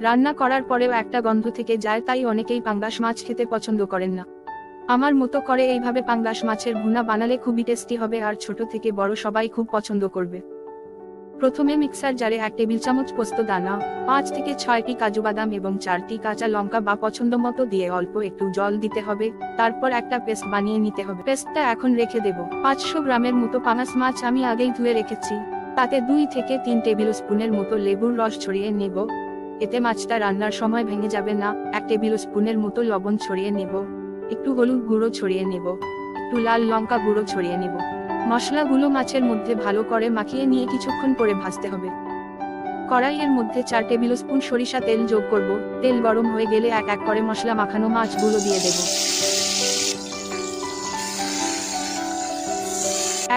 রান্না করার পরেও একটা গন্ধ থেকে যায়, তাই অনেকেই পাঙ্গাস মাছ খেতে পছন্দ করেন না। আমার মতো করে এইভাবে পাঙ্গাস মাছের ভুনা বানালে খুবই টেস্টি হবে আর ছোট থেকে বড় সবাই খুব পছন্দ করবে। প্রথমে মিক্সার জারে এক টেবিল চামচ পোস্ত দানা, পাঁচ থেকে ছয়টি কাজু বাদাম এবং চারটি কাঁচা লঙ্কা বা পছন্দ মতো দিয়ে অল্প একটু জল দিতে হবে, তারপর একটা পেস্ট বানিয়ে নিতে হবে। পেস্টটা এখন রেখে দেব। পাঁচশো গ্রামের মতো পাঙাশ মাছ আমি আগেই ধুয়ে রেখেছি। তাতে দুই থেকে তিন টেবিল স্পুনের মতো লেবুর রস ছড়িয়ে নেব। এতে মাছটা রান্নার সময় ভেঙে যাবে না, এক টেবিল স্পুনের মতো লবণ ছড়িয়ে নেব, একটু হলুদ গুঁড়ো ছড়িয়ে নেব, একটু লাল লঙ্কা গুঁড়ো ছড়িয়ে নেব। মশলাগুলো মাছের মধ্যে ভালো করে মাখিয়ে নিয়ে কিছুক্ষণ করে ভাজতে হবে। কড়াইয়ের মধ্যে চার টেবিল স্পুন সরিষা তেল যোগ করব, তেল গরম হয়ে গেলে এক এক করে মশলা মাখানো মাছগুলো দিয়ে দেব।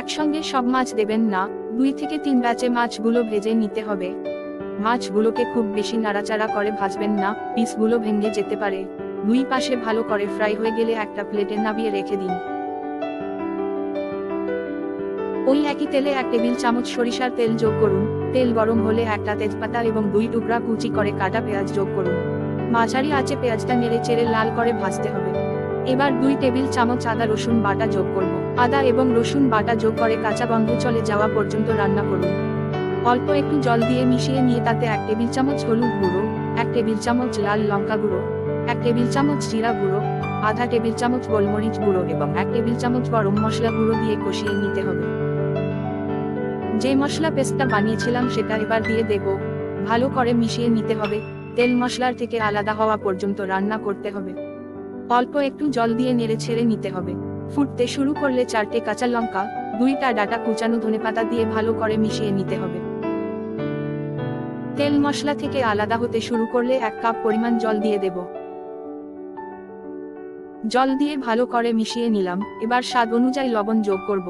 একসঙ্গে সব মাছ দেবেন না, দুই থেকে তিন ব্যাচে মাছগুলো ভেজে নিতে হবে। মাছগুলোকে খুব বেশি নাড়াচাড়া করে ভাজবেন না, পিসগুলো ভেঙে যেতে পারে। দুই পাশে ভালো করে ফ্রাই হয়ে গেলে একটা প্লেটে নামিয়ে রেখে দিন। ওই একই তেলে এক টেবিল চামচ সরিষার তেল যোগ করুন। তেল গরম হলে একটা তেজপাতা এবং দুই টুকরা কুচি করে কাটা পেঁয়াজ যোগ করুন। মাঝারি আঁচে পেঁয়াজটা নেড়ে চেড়ে লাল করে ভাজতে হবে। এবার দুই টেবিল চামচ আদা রসুন বাটা যোগ করব। আদা এবং রসুন বাটা যোগ করে কাঁচা গন্ধ চলে যাওয়া পর্যন্ত রান্না করুন। অল্প একটু জল দিয়ে মিশিয়ে নিয়ে তাতে এক টেবিল চামচ হলুদ গুঁড়ো, এক টেবিল চামচ লাল লঙ্কা গুঁড়ো, এক টেবিল চামচ জিরা গুঁড়ো, আধা টেবিল চামচ গোলমরিচ গুঁড়ো এবং এক টেবিল চামচ গরম মশলা গুঁড়ো দিয়ে কষিয়ে নিতে হবে। যে মশলা পেস্টটা বানিয়েছিলাম সেটা এবার দিয়ে দেব। ভালো করে মিশিয়ে নিতে হবে। তেল মশলার থেকে আলাদা হওয়া পর্যন্ত রান্না করতে হবে। অল্প একটু জল দিয়ে নেড়ে ছেড়ে নিতে হবে। ফুটতে শুরু করলে চারটে কাঁচা লঙ্কা, দুইটা ডাটা কুচানো ধনেপাতা দিয়ে ভালো করে মিশিয়ে নিতে হবে। তেল মশলা থেকে আলাদা হতে শুরু করলে এক কাপ পরিমাণ জল দিয়ে দেব। জল দিয়ে ভালো করে মিশিয়ে নিলাম, এবার স্বাদ অনুযায়ী লবণ যোগ করব।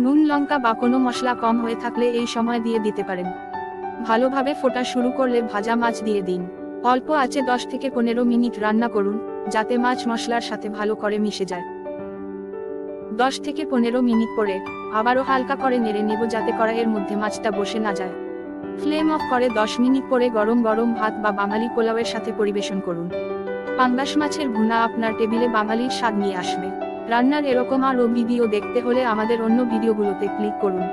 নুন, লঙ্কা বা কোনো মশলা কম হয়ে থাকলে এই সময় দিয়ে দিতে পারেন। ভালোভাবে ফোটা শুরু করলে ভাজা মাছ দিয়ে দিন। অল্প আছে দশ থেকে পনেরো মিনিট রান্না করুন, যাতে মাছ মশলার সাথে ভালো করে মিশে যায়। দশ থেকে পনেরো মিনিট পরে আবারও হালকা করে নেড়ে নেব যাতে কড়াইয়ের মধ্যে মাছটা বসে না যায়। ফ্লেম অফ করে দশ মিনিট পরে গরম গরম ভাত বা বাঙালি পোলাওয়ের সাথে পরিবেশন করুন। পাঙ্গাস মাছের ভুনা আপনার টেবিলে বাঙালির স্বাদ নিয়ে আসবে। রান্নার এরকম আরও ভিডিও দেখতে হলে আমাদের অন্য ভিডিওগুলোতে ক্লিক করুন।